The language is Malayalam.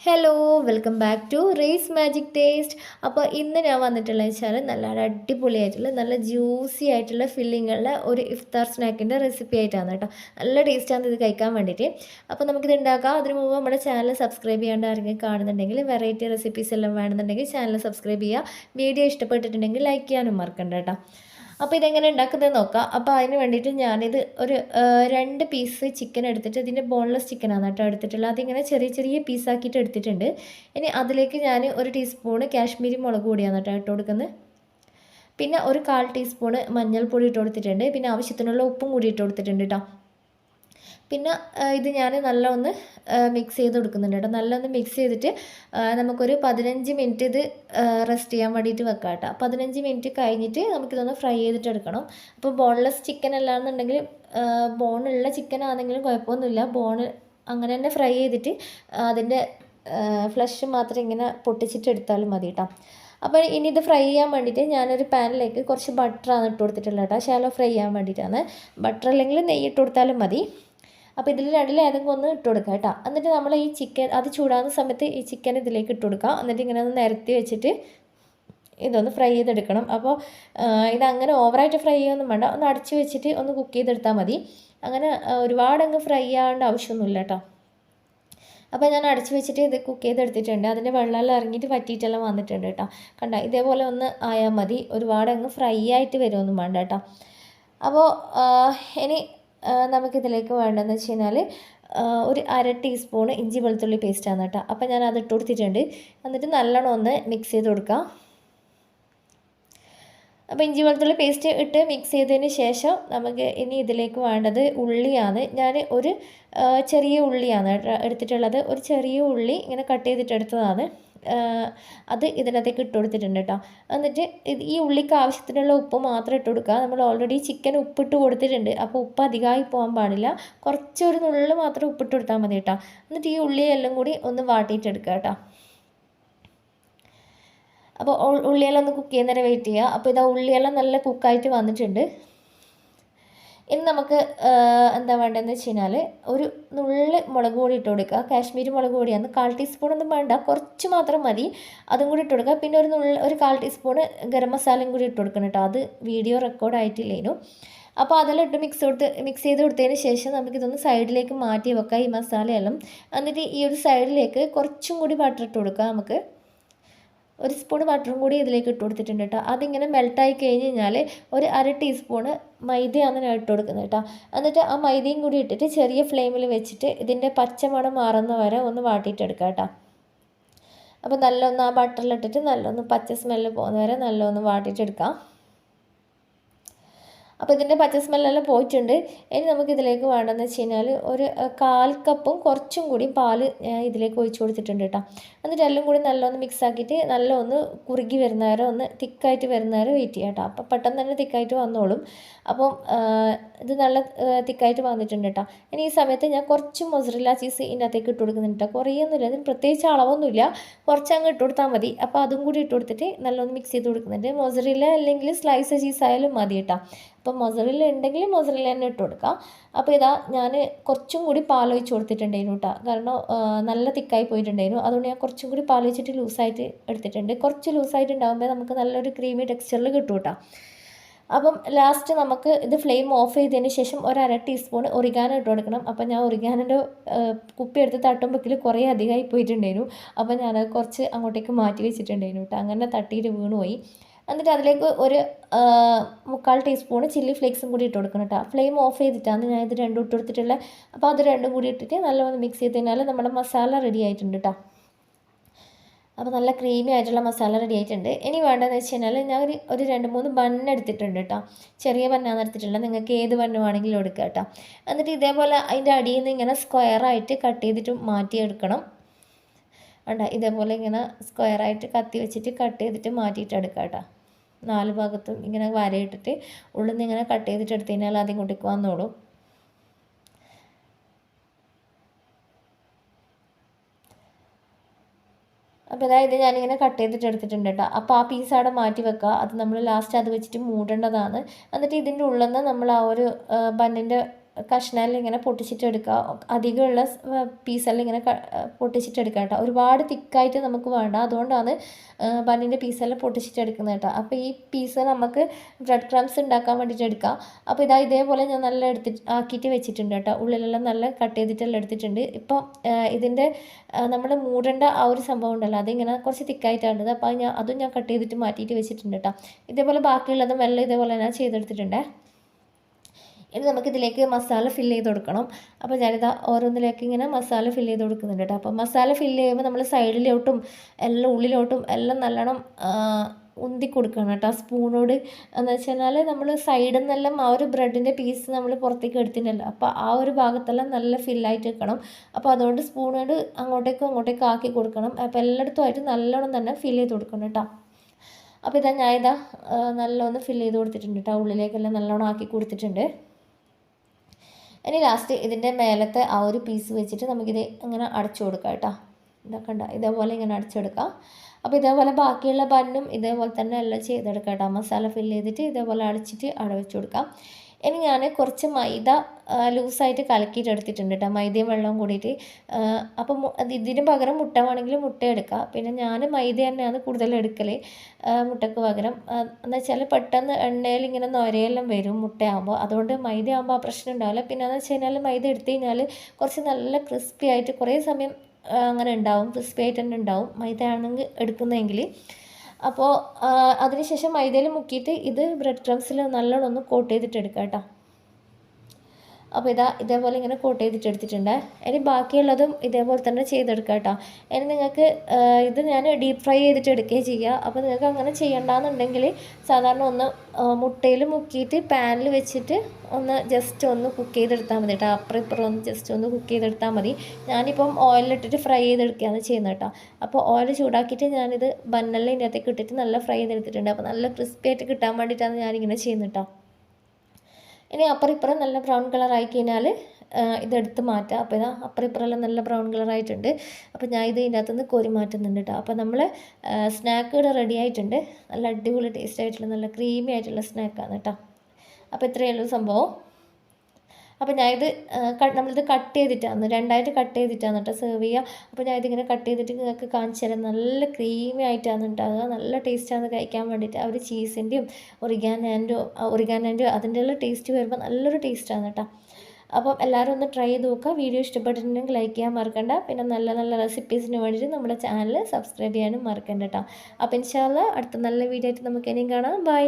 Hello welcome back to race magic taste അപ്പോൾ ഇന്ന് ഞാൻ വന്നിട്ടുള്ളത് വെച്ചാൽ നല്ല അടിപൊളിയായിട്ടുള്ള നല്ല ജ്യൂസി ആയിട്ടുള്ള ഫില്ലിങ്ങുള്ള ഒരു ഇഫ്താർ സ്നാക്കിന്റെ റെസിപ്പി ആയിട്ടാണ് കേട്ടോ. നല്ല ടേസ്റ്റാണ് ഇത് കഴിക്കാൻ വേണ്ടിയിട്ട്. അപ്പോൾ നമുക്കിത് ഉണ്ടാക്കാം. അതിന് മുമ്പ് നമ്മുടെ ചാനൽ സബ്സ്ക്രൈബ് ചെയ്യാണ്ട് ആരെങ്കിലും കാണുന്നുണ്ടെങ്കിൽ വെറൈറ്റി റെസിപ്പീസ് എല്ലാം വേണമെന്നുണ്ടെങ്കിൽ ചാനൽ സബ്സ്ക്രൈബ് ചെയ്യുക. വീഡിയോ ഇഷ്ടപ്പെട്ടിട്ടുണ്ടെങ്കിൽ ലൈക്ക് ചെയ്യാനും മറക്കണ്ട കേട്ടോ. അപ്പോൾ ഇതെങ്ങനെ ഉണ്ടാക്കുന്നത് നോക്കാം. അപ്പോൾ അതിന് വേണ്ടിയിട്ട് ഞാനിത് ഒരു രണ്ട് പീസ് ചിക്കൻ എടുത്തിട്ട് ഇതിന്റെ ബോൺലെസ് ചിക്കനാണ് കേട്ടോ എടുത്തിട്ടുള്ളത്. അതിങ്ങനെ ചെറിയ ചെറിയ പീസാക്കിയിട്ട് എടുത്തിട്ടുണ്ട്. ഇനി അതിലേക്ക് ഞാൻ ഒരു ടീസ്പൂണ് കാശ്മീരി മുളക് പൊടിയാണ് കേട്ടോ ഇട്ട് കൊടുക്കുന്നത്. പിന്നെ ഒരു കാൽ ടീസ്പൂണ് മഞ്ഞൾപ്പൊടി ഇട്ട് കൊടുത്തിട്ടുണ്ട്. പിന്നെ ആവശ്യത്തിനുള്ള ഉപ്പും കൂടി ഇട്ട് കൊടുത്തിട്ടുണ്ട് കേട്ടോ. പിന്നെ ഇത് ഞാൻ നല്ല ഒന്ന് മിക്സ് ചെയ്ത് കൊടുക്കുന്നുണ്ട് കേട്ടോ. നല്ലൊന്ന് മിക്സ് ചെയ്തിട്ട് നമുക്കൊരു പതിനഞ്ച് മിനിറ്റ് ഇത് റെസ്റ്റ് ചെയ്യാൻ വേണ്ടിയിട്ട് വെക്കാം കേട്ടോ. പതിനഞ്ച് മിനിറ്റ് കഴിഞ്ഞിട്ട് നമുക്കിതൊന്ന് ഫ്രൈ ചെയ്തിട്ട് എടുക്കണം. അപ്പോൾ ബോൺലെസ് ചിക്കൻ അല്ലാന്നുണ്ടെങ്കിൽ ബോണുള്ള ചിക്കൻ ആണെങ്കിലും കുഴപ്പമൊന്നുമില്ല. ബോൺ അങ്ങനെ തന്നെ ഫ്രൈ ചെയ്തിട്ട് അതിന്റെ ഫ്ലഷ് മാത്രം ഇങ്ങനെ പൊട്ടിച്ചിട്ട് എടുത്താലും മതി കേട്ടോ. അപ്പോൾ ഇനി ഇത് ഫ്രൈ ചെയ്യാൻ വേണ്ടിയിട്ട് ഞാനൊരു പാനിലേക്ക് കുറച്ച് ബട്ടറാണ് ഇട്ട് കൊടുത്തിട്ടുള്ളത് കേട്ടോ. ശാലോ ഫ്രൈ ചെയ്യാൻ വേണ്ടിയിട്ടാണ്. ബട്ടർ അല്ലെങ്കിൽ നെയ്യ് ഇട്ട് കൊടുത്താലും മതി. അപ്പോൾ ഇതിൽ രണ്ടിൽ ഏതെങ്കിലും ഒന്ന് ഇട്ട് കൊടുക്കുക കേട്ടോ. എന്നിട്ട് നമ്മൾ ഈ ചിക്കൻ അത് ചൂടാകുന്ന സമയത്ത് ഈ ചിക്കൻ ഇതിലേക്ക് ഇട്ട് കൊടുക്കുക. എന്നിട്ട് ഇങ്ങനെ ഒന്ന് നിരത്തി വെച്ചിട്ട് ഇതൊന്ന് ഫ്രൈ ചെയ്തെടുക്കണം. അപ്പോൾ ഇതങ്ങനെ ഓവറായിട്ട് ഫ്രൈ ചെയ്യൊന്നും വേണ്ട. ഒന്ന് അടച്ച് വെച്ചിട്ട് ഒന്ന് കുക്ക് ചെയ്തെടുത്താൽ മതി. അങ്ങനെ ഒരുപാട് അങ്ങ് ഫ്രൈ ആവേണ്ട ആവശ്യമൊന്നുമില്ല കേട്ടോ. അപ്പോൾ ഞാൻ അടച്ച് വെച്ചിട്ട് ഇത് കുക്ക് ചെയ്തെടുത്തിട്ടുണ്ട്. അതിന്റെ വെള്ളമെല്ലാം ഇറങ്ങിയിട്ട് വറ്റിയിട്ടെല്ലാം വന്നിട്ടുണ്ട് കേട്ടോ. കണ്ട? ഇതേപോലെ ഒന്ന് ആയാൽ മതി. ഒരുപാട് അങ്ങ് ഫ്രൈ ആയിട്ട് വരുമൊന്നും വേണ്ട കേട്ടോ. അപ്പോൾ ഇനി നമുക്കിതിലേക്ക് വേണ്ടതെന്ന് വെച്ച് കഴിഞ്ഞാൽ ഒരു അര ടീസ്പൂണ് ഇഞ്ചി വെളുത്തുള്ളി പേസ്റ്റാണ് കേട്ടോ. അപ്പോൾ ഞാൻ അത് കൊടുത്തിട്ടുണ്ട്. എന്നിട്ട് നല്ലോണം ഒന്ന് മിക്സ് ചെയ്ത് കൊടുക്കാം. അപ്പോൾ ഇഞ്ചി വെളുത്തുള്ളി പേസ്റ്റ് ഇട്ട് മിക്സ് ചെയ്തതിന് ശേഷം നമുക്ക് ഇനി ഇതിലേക്ക് വേണ്ടത് ഉള്ളിയാണ്. ഞാൻ ഒരു ചെറിയ ഉള്ളിയാണ് എടുത്തിട്ടുള്ളത്. ഒരു ചെറിയ ഉള്ളി ഇങ്ങനെ കട്ട് ചെയ്തിട്ട് എടുത്തതാണ്. അത് ഇതിനകത്തേക്ക് ഇട്ട് കൊടുത്തിട്ടുണ്ട് കേട്ടോ. എന്നിട്ട് ഈ ഉള്ളിക്ക് ആവശ്യത്തിനുള്ള ഉപ്പ് മാത്രം ഇട്ട് കൊടുക്കുക. നമ്മൾ ഓൾറെഡി ചിക്കൻ ഉപ്പിട്ട് കൊടുത്തിട്ടുണ്ട്. അപ്പോൾ ഉപ്പ് അധികമായി പോകാൻ പാടില്ല. കുറച്ചൊരു നുള്ളിൽ മാത്രം ഉപ്പിട്ട് കൊടുത്താൽ മതി കേട്ടോ. എന്നിട്ട് ഈ ഉള്ളി എല്ലാം കൂടി ഒന്ന് വാട്ടിയിട്ടെടുക്കുക കേട്ടോ. അപ്പോൾ ഉള്ളിയെല്ലാം ഒന്ന് കുക്ക് ചെയ്യുന്നവരെ വെയിറ്റ് ചെയ്യുക. അപ്പോൾ ഇതാ ഉള്ളിയെല്ലാം നല്ല കുക്കായിട്ട് വന്നിട്ടുണ്ട്. ഇനി നമുക്ക് എന്താ വേണ്ടതെന്ന് വെച്ച് കഴിഞ്ഞാൽ ഒരു നുള്ളി മുളക് പൊടി ഇട്ട് കൊടുക്കുക. കാശ്മീരി മുളക് പൊടിയാണ്. കാൽ ടീസ്പൂൺ ഒന്നും വേണ്ട. കുറച്ച് മാത്രം മതി. അതും കൂടി ഇട്ട് കൊടുക്കുക. പിന്നെ ഒരു നുള്ളി ഒരു കാൽ ടീസ്പൂണ് ഗരം മസാലയും കൂടി ഇട്ട് കൊടുക്കണം കേട്ടോ. അത് വീഡിയോ റെക്കോർഡ് ആയിട്ടില്ലേനു. അപ്പോൾ അതെല്ലാം ഇട്ട് മിക്സ് കൊടുത്ത് മിക്സ് ചെയ്ത് കൊടുത്തതിന് ശേഷം നമുക്കിതൊന്ന് സൈഡിലേക്ക് മാറ്റി വെക്കാം ഈ മസാലയെല്ലാം. എന്നിട്ട് ഈ ഒരു സൈഡിലേക്ക് കുറച്ചും കൂടി ബട്ടർ ഇട്ട് കൊടുക്കുക നമുക്ക്. ഒരു സ്പൂൺ ബട്ടറും കൂടി ഇതിലേക്ക് ഇട്ട് കൊടുത്തിട്ടുണ്ട് കേട്ടോ അതിങ്ങനെ മെൽട്ടായി കഴിഞ്ഞ് കഴിഞ്ഞാൽ ഒരു അര ടീസ്പൂണ് മൈദയാണ് ഞാൻ ഇട്ട് കൊടുക്കുന്നത് കേട്ടോ എന്നിട്ട് ആ മൈദയും കൂടി ഇട്ടിട്ട് ചെറിയ ഫ്ലെയിമിൽ വെച്ചിട്ട് ഇതിന്റെ പച്ചമണം മാറുന്ന വരെ ഒന്ന് വാട്ടിയിട്ടെടുക്കുക കേട്ടോ അപ്പോൾ നല്ലൊന്ന് ആ ബട്ടറിലിട്ടിട്ട് നല്ലൊന്ന് പച്ച സ്മെല്ല് പോകുന്ന വരെ നല്ലൊന്ന് വാട്ടിയിട്ടെടുക്കാം. അപ്പോൾ ഇതിന്റെ പച്ച സ്മെല്ലെല്ലാം പോയിട്ടുണ്ട്. ഇനി നമുക്ക് ഇതിലേക്ക് വേണ്ടതെന്ന് വെച്ച് കഴിഞ്ഞാൽ ഒരു കാൽ കപ്പും കുറച്ചും കൂടി പാൽ ഇതിലേക്ക് ഒഴിച്ച് കൊടുത്തിട്ടുണ്ട് കേട്ടോ. എന്നിട്ട് എല്ലാം കൂടി നല്ലൊന്ന് മിക്സ് ആക്കിയിട്ട് നല്ല ഒന്ന് കുറുകി വരുന്ന വരെ ഒന്ന് തിക്കായിട്ട് വരുന്ന വരെ വെയിറ്റ് ചെയ്യാം കേട്ടോ. അപ്പോൾ പെട്ടെന്ന് തന്നെ തിക്കായിട്ട് വന്നോളും. അപ്പം ഇത് നല്ല തിക്കായിട്ട് വന്നിട്ടുണ്ട് കേട്ടോ ഇനി ഈ സമയത്ത് ഞാൻ കുറച്ച് മൊസറില്ല ചീസ് ഇതിനകത്തേക്ക് ഇട്ട് കൊടുക്കുന്നുണ്ട് കേട്ടോ കുറേയൊന്നുമില്ല ഇതിന് പ്രത്യേകിച്ച് അളവൊന്നുമില്ല. കുറച്ച് അങ്ങ് ഇട്ട് കൊടുത്താൽ മതി. അപ്പോൾ അതും കൂടി ഇട്ട് കൊടുത്തിട്ട് നല്ലൊന്ന് മിക്സ് ചെയ്ത് കൊടുക്കുന്നുണ്ട്. മൊസറില്ല അല്ലെങ്കിൽ സ്ലൈസ് ചീസ് ആയാലും മതി കേട്ടോ അപ്പോൾ മൊസറില്ല ഉണ്ടെങ്കിൽ മൊസറില്ല തന്നെ ഇട്ട് കൊടുക്കാം. അപ്പോൾ ഇതാ ഞാൻ കുറച്ചും കൂടി പാലൊഴിച്ച് കൊടുത്തിട്ടുണ്ടായിരുന്നു കേട്ടോ കാരണം നല്ല തിക്കായി പോയിട്ടുണ്ടായിരുന്നു. അതുകൊണ്ട് ഞാൻ കുറച്ചും കൂടി പാലൊഴിച്ചിട്ട് ലൂസായിട്ട് എടുത്തിട്ടുണ്ട്. കുറച്ച് ലൂസായിട്ട് ഉണ്ടാകുമ്പോൾ നമുക്ക് നല്ലൊരു ക്രീമി ടെക്സ്ചറിൽ കിട്ടും കേട്ടോ അപ്പം ലാസ്റ്റ് നമുക്ക് ഇത് ഫ്ലെയിം ഓഫ് ചെയ്തതിന് ശേഷം ഒരു അര ടീസ്പൂൺ ഒറിഗാനോ ഇട്ട് കൊടുക്കണം. അപ്പം ഞാൻ ഒറിഗാനോന്റെ കുപ്പി എടുത്ത് തട്ടുമ്പോഴേക്കിൽ കുറേ അധികമായി പോയിട്ടുണ്ടായിരുന്നു. അപ്പം ഞാൻ കുറച്ച് അങ്ങോട്ടേക്ക് മാറ്റി വെച്ചിട്ടുണ്ടായിരുന്നു കേട്ടോ. അങ്ങനെ തട്ടിയിട്ട് വീണുപോയി എന്നിട്ട് അതിലേക്ക് ഒരു മുക്കാൽ ടീസ്പൂൺ ചില്ലി ഫ്ലേക്സും കൂടി ഇട്ട് കൊടുക്കണം കേട്ടോ. ഫ്ലെയിം ഓഫ് ചെയ്തിട്ടാണ് ഞാൻ ഇത് രണ്ടും ഇട്ട് കൊടുത്തിട്ടുള്ളത്. അപ്പോൾ അത് രണ്ടും കൂടി ഇട്ടിട്ട് നല്ലവണ്ണം മിക്സ് ചെയ്ത് കഴിഞ്ഞാൽ നമ്മുടെ മസാല റെഡി ആയിട്ടുണ്ട് കേട്ടോ. അപ്പോൾ നല്ല ക്രീമി ആയിട്ടുള്ള മസാല റെഡി ആയിട്ടുണ്ട്. ഇനി വേണ്ടതെന്ന് വെച്ച് കഴിഞ്ഞാൽ ഞാൻ ഒരു ഒരു രണ്ട് മൂന്ന് ബണ്ണ് എടുത്തിട്ടുണ്ട് കേട്ടോ ചെറിയ ബണ്ണാണ് എടുത്തിട്ടുള്ളത്. നിങ്ങൾക്ക് ഏത് ബണ്ണ് വേണമെങ്കിലും എടുക്കാം കേട്ടോ എന്നിട്ട് ഇതേപോലെ അതിന്റെ അടിയിൽ നിന്ന് ഇങ്ങനെ സ്ക്വയറായിട്ട് കട്ട് ചെയ്തിട്ട് മാറ്റിയെടുക്കണം. വേണ്ട ഇതേപോലെ ഇങ്ങനെ സ്ക്വയറായിട്ട് കത്തി വെച്ചിട്ട് കട്ട് ചെയ്തിട്ട് മാറ്റിയിട്ട് എടുക്കാം കേട്ടോ നാല് ഭാഗത്തും ഇങ്ങനെ വരയിട്ടിട്ട് ഉള്ളിൽ നിന്ന് ഇങ്ങനെ കട്ട് ചെയ്തിട്ട് എടുത്തു കഴിഞ്ഞാൽ കൊണ്ടേക്ക് വന്നോളും. അപ്പോൾ അതായത് ഞാനിങ്ങനെ കട്ട് ചെയ്തിട്ട് എടുത്തിട്ടുണ്ട് കേട്ടോ അപ്പോൾ ആ പീസ് അവിടെ മാറ്റി വെക്കുക അത് നമ്മൾ ലാസ്റ്റ് അത് വെച്ചിട്ട് മൂടേണ്ടതാണ്. എന്നിട്ട് ഇതിന്റെ ഉള്ളിൽ നിന്ന് നമ്മൾ ആ ഒരു ബണ്ണിന്റെ കഷ്ണമെല്ലാം ഇങ്ങനെ പൊട്ടിച്ചിട്ടെടുക്കുക. അധികമുള്ള പീസെല്ലാം ഇങ്ങനെ പൊട്ടിച്ചിട്ടെടുക്കുക കേട്ടോ. ഒരുപാട് തിക്കായിട്ട് നമുക്ക് വേണ്ട. അതുകൊണ്ടാണ് ബണ്ണിന്റെ പീസെല്ലാം പൊട്ടിച്ചിട്ടെടുക്കുന്നത് കേട്ടോ. അപ്പോൾ ഈ പീസ് നമുക്ക് ബ്രെഡ് ക്രംസ് ഉണ്ടാക്കാൻ വേണ്ടിയിട്ട് എടുക്കാം. അപ്പോൾ ഇതാ ഇതേപോലെ ഞാൻ നല്ല എടുത്തിട്ട് ആക്കിയിട്ട് വെച്ചിട്ടുണ്ട് കേട്ടോ. ഉള്ളിലെല്ലാം നല്ല കട്ട് ചെയ്തിട്ടെല്ലാം എടുത്തിട്ടുണ്ട്. ഇപ്പം ഇതിന്റെ നമ്മൾ മൂടേണ്ട ആ ഒരു സംഭവം ഉണ്ടല്ലോ. അതിങ്ങനെ കുറച്ച് തിക്കായിട്ടാണ് അപ്പോൾ ഞാൻ അതും ഞാൻ കട്ട് ചെയ്തിട്ട് മാറ്റിയിട്ട് വെച്ചിട്ടുണ്ട് കേട്ടോ. ഇതേപോലെ ബാക്കിയുള്ളതും എല്ലാം ഇതേപോലെ ഞാൻ ചെയ്തെടുത്തിട്ടുണ്ടേ. ഇനി നമുക്കിതിലേക്ക് മസാല ഫില്ല് ചെയ്ത് കൊടുക്കണം. അപ്പോൾ ഞാനിതാ ഓരോന്നിലേക്ക് ഇങ്ങനെ മസാല ഫില്ല് ചെയ്ത് കൊടുക്കുന്നുണ്ട് കേട്ടോ അപ്പോൾ മസാല ഫില്ല് ചെയ്യുമ്പോൾ നമ്മൾ സൈഡിലോട്ടും എല്ലാം ഉള്ളിലോട്ടും എല്ലാം നല്ലോണം ഉന്തി കൊടുക്കണം കേട്ടോ സ്പൂണോട് എന്ന് വെച്ച് കഴിഞ്ഞാൽ നമ്മൾ സൈഡിൽ നിന്നെല്ലാം ആ ഒരു ബ്രെഡിന്റെ പീസ് നമ്മൾ പുറത്തേക്ക് എടുത്തിട്ടുണ്ടല്ലോ അപ്പോൾ ആ ഒരു ഭാഗത്തെല്ലാം നല്ല ഫില്ലായിട്ട് വെക്കണം. അപ്പോൾ അതുകൊണ്ട് സ്പൂണോട് അങ്ങോട്ടേക്കും അങ്ങോട്ടേക്കും ആക്കി കൊടുക്കണം. അപ്പോൾ എല്ലായിടത്തുമായിട്ട് നല്ലോണം തന്നെ ഫില്ല് ചെയ്ത് കൊടുക്കണം കേട്ടോ അപ്പോൾ ഇതാ ഞാൻ ഇതാ നല്ലോണം ഫില്ല് ചെയ്ത് കൊടുത്തിട്ടുണ്ട് കേട്ടോ ഉള്ളിലേക്കെല്ലാം നല്ലോണം ആക്കി കൊടുത്തിട്ടുണ്ട്. ഇനി ലാസ്റ്റ് ഇതിന്റെ മേലത്തെ ആ ഒരു പീസ് വെച്ചിട്ട് നമുക്കിത് ഇങ്ങനെ അടച്ചു കൊടുക്കാം കേട്ടോ. ഇതൊക്കെ ഉണ്ടോ ഇതേപോലെ ഇങ്ങനെ അടച്ചെടുക്കാം. അപ്പോൾ ഇതേപോലെ ബാക്കിയുള്ള ബന്നും ഇതേപോലെ തന്നെ എല്ലാം ചെയ്തെടുക്കാം കേട്ടോ. മസാല ഫില്ല് ചെയ്തിട്ട് ഇതേപോലെ അടച്ചിട്ട് അവിടെ വെച്ച് കൊടുക്കാം. ഇനി ഞാൻ കുറച്ച് മൈദ ലൂസായിട്ട് കലക്കിയിട്ട് എടുത്തിട്ടുണ്ട് കേട്ടോ മൈദയും വെള്ളവും കൂടിയിട്ട്. അപ്പം ഇതിന് പകരം മുട്ട വേണമെങ്കിൽ മുട്ട എടുക്കാം. പിന്നെ ഞാൻ മൈദ തന്നെയാണ് കൂടുതൽ എടുക്കൽ മുട്ടക്ക് പകരം. എന്ന് വെച്ചാൽ പെട്ടെന്ന് എണ്ണയിൽ ഇങ്ങനെ നൊരയെല്ലാം വരും മുട്ടയാകുമ്പോൾ അതുകൊണ്ട് മൈദ ആകുമ്പോൾ ആ പ്രശ്നം ഉണ്ടാവില്ല. പിന്നെ എന്ന് വെച്ച് കഴിഞ്ഞാൽ മൈദ എടുത്തു കഴിഞ്ഞാൽ കുറച്ച് നല്ല ക്രിസ്പി ആയിട്ട് കുറേ സമയം അങ്ങനെ ഉണ്ടാവും. ക്രിസ്പി ആയിട്ട് തന്നെ ഉണ്ടാവും. മൈദ ആണെങ്കിൽ എടുക്കുന്നതെങ്കിൽ അപ്പോൾ അതിനുശേഷം മൈദയിൽ മുക്കിയിട്ട് ഇത് ബ്രെഡ് ക്രംസിൽ നല്ലോണം ഒന്ന് കോട്ട് ചെയ്തിട്ട് എടുക്കാം കേട്ടോ അപ്പോൾ ഇതാ ഇതേപോലെ ഇങ്ങനെ കോട്ട് ചെയ്തിട്ട് എടുത്തിട്ടുണ്ട് ഇനി ബാക്കിയുള്ളതും ഇതേപോലെ തന്നെ ചെയ്തെടുക്കാം കേട്ടോ ഇനി നിങ്ങൾക്ക് ഇത് ഞാൻ ഡീപ്പ് ഫ്രൈ ചെയ്തിട്ട് എടുക്കുകയും ചെയ്യുക അപ്പോൾ നിങ്ങൾക്ക് അങ്ങനെ ചെയ്യണ്ടെന്നുണ്ടെങ്കിൽ സാധാരണ ഒന്ന് മുട്ടയിൽ മുക്കിയിട്ട് പാനിൽ വെച്ചിട്ട് ഒന്ന് ജസ്റ്റ് ഒന്ന് കുക്ക് ചെയ്തെടുത്താൽ മതി കേട്ടോ അപ്പുറം ഇപ്പുറം ഒന്ന് ജസ്റ്റ് ഒന്ന് കുക്ക് ചെയ്തെടുത്താൽ മതി. ഞാനിപ്പം ഓയിലിട്ടിട്ട് ഫ്രൈ ചെയ്തെടുക്കുകയാണ് ചെയ്യുന്നത് കേട്ടോ അപ്പോൾ ഓയിൽ ചൂടാക്കിയിട്ട് ഞാനിത് ബന്നലിന്റെ അകത്തേക്ക് ഇട്ടിട്ട് നല്ല ഫ്രൈ ചെയ്തെടുത്തിട്ടുണ്ട്. അപ്പോൾ നല്ല ക്രിസ്പി ആയിട്ട് കിട്ടാൻ വേണ്ടിയിട്ടാണ് ഞാനിങ്ങനെ ചെയ്യുന്നത് കേട്ടോ ഇനി അപ്പുറം ഇപ്പുറം നല്ല ബ്രൗൺ കളർ ആയി കഴിഞ്ഞാൽ ഇതെടുത്ത് മാറ്റാം. അപ്പോൾ ഇതാ അപ്പുറം നല്ല ബ്രൗൺ കളർ ആയിട്ടുണ്ട്. അപ്പോൾ ഞാൻ ഇത് നിന്ന് കോരി മാറ്റുന്നുണ്ട് കേട്ടോ അപ്പോൾ നമ്മൾ സ്നാക്ക് റെഡി ആയിട്ടുണ്ട്. നല്ല അടിപൊളി ടേസ്റ്റ് ആയിട്ടുള്ള നല്ല ക്രീമി ആയിട്ടുള്ള സ്നാക്കാണ് കേട്ടോ അപ്പോൾ ഇത്രയേ ഉള്ളൂ സംഭവം. അപ്പോൾ ഞാൻ ഇത് നമ്മളിത് കട്ട് ചെയ്തിട്ടാണ് രണ്ടായിട്ട് കട്ട് ചെയ്തിട്ടാണ് കേട്ടോ സെർവ് ചെയ്യുക അപ്പോൾ ഞാൻ ഇതിങ്ങനെ കട്ട് ചെയ്തിട്ട് നിങ്ങൾക്ക് കാണിച്ചു തരാം. നല്ല ക്രീമി ആയിട്ടാണ് ഉണ്ടാകുക നല്ല ടേസ്റ്റാണ് കഴിക്കാൻ വേണ്ടിയിട്ട് ആ ഒരു ചീസിന്റെയും ഒറിഗാനാന്റെയോ ഒറിഗാനാന്റെയോ അതിന്റെ എല്ലാം ടേസ്റ്റ് വരുമ്പോൾ നല്ലൊരു ടേസ്റ്റാണ് കേട്ടോ അപ്പം എല്ലാവരും ഒന്ന് ട്രൈ ചെയ്ത് നോക്കുക. വീഡിയോ ഇഷ്ടപ്പെട്ടിട്ടുണ്ടെങ്കിൽ ലൈക്ക് ചെയ്യാൻ മറക്കണ്ട. പിന്നെ നല്ല നല്ല റെസിപ്പീസിന് വേണ്ടിയിട്ട് നമ്മുടെ ചാനൽ സബ്സ്ക്രൈബ് ചെയ്യാനും മറക്കണ്ട കേട്ടോ അപ്പം ഇൻഷാല്ല അടുത്ത നല്ല വീഡിയോ ആയിട്ട് നമുക്ക് ഇനിയും കാണാം. ബൈ